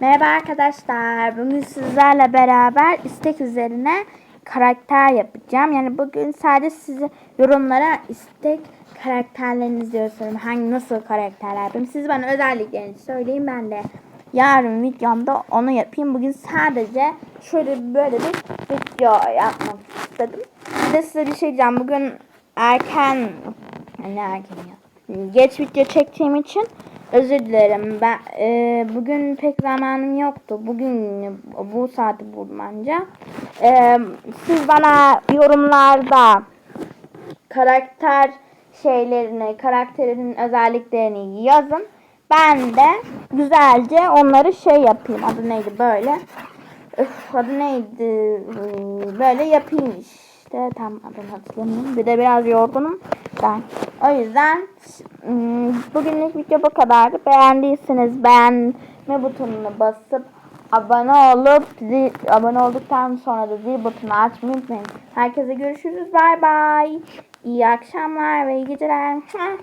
Merhaba arkadaşlar. Bugün sizlerle beraber istek üzerine karakter yapacağım. Yani bugün sadece size yorumlara istek karakterlerinizi diyorsunuz. Hangi nasıl karakterler yapayım. Siz bana özelliklerini söyleyin ben de yarın videomda onu yapayım. Bugün sadece şöyle böyle bir video yapmak istedim. Bir de size bir şey diyeceğim. Bugün erken ne erken ya? Geç video çektiğim için özür dilerim. Ben e, bugün pek zamanım yoktu. Bugün bu saati buldum. E, siz bana yorumlarda karakter şeylerini, karakterin özelliklerini yazın. Ben de güzelce onları şey yapayım. Adı neydi böyle? Öf, adı neydi? Böyle yapayım işte. Tam adını hatırlamıyorum. Bir de biraz yorgunum ben. O yüzden ım, bugünlük video bu kadardı. Beğendiyseniz beğenme butonuna basıp abone olup zil, abone olduktan sonra da zil butonu açmayı unutmayın. Herkese görüşürüz. Bay bay. İyi akşamlar ve iyi geceler.